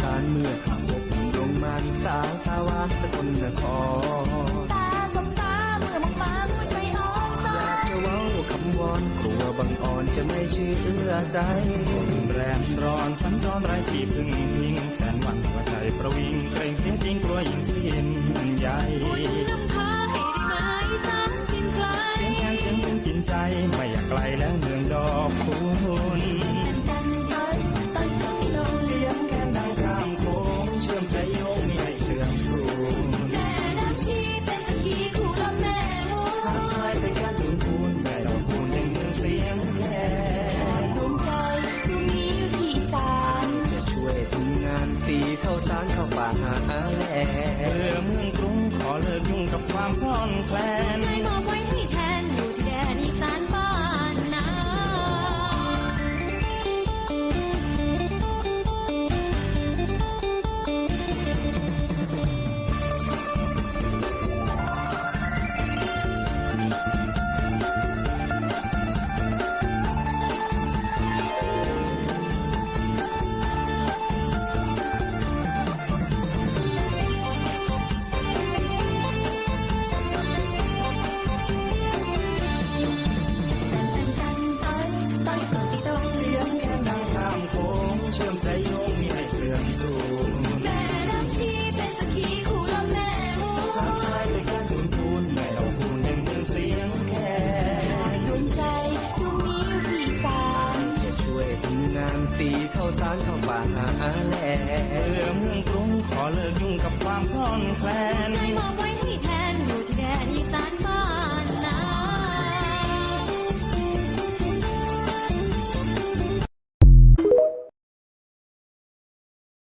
สานเมื่อขับรถดวงมันสาวตาหวานสกลนครตาสบตาเมื่อมองมาหัวใจอ่อนสาอยากยจะเว้าคำวอนกลัวบางอ่อนจะไม่เชื่อใจแรงร้อนสัญจรไร้ที่พึ่งพิงแสนหวันหัวใจประวิงเกรงเสียจริงกลัวยิ่งสิ้นใหญ่บุญนำพาให้ได้ไหมสามทินไกลเสียงแคนเสียงพึ่งกินใจไม่อยากไกล ฟรีเข้าสารเข้าป่าหาแหล่เบื่อเมืองกรุงขอเลิกยุ่งกับความพลอนแคลนใจมอบไว้ให้แทน ฟรีเข้าสารเข้าป่าหาแหล่เบื่อเมืองกรุงขอเลิกยุ่งกับความคลอนแคลนใจมอบไว้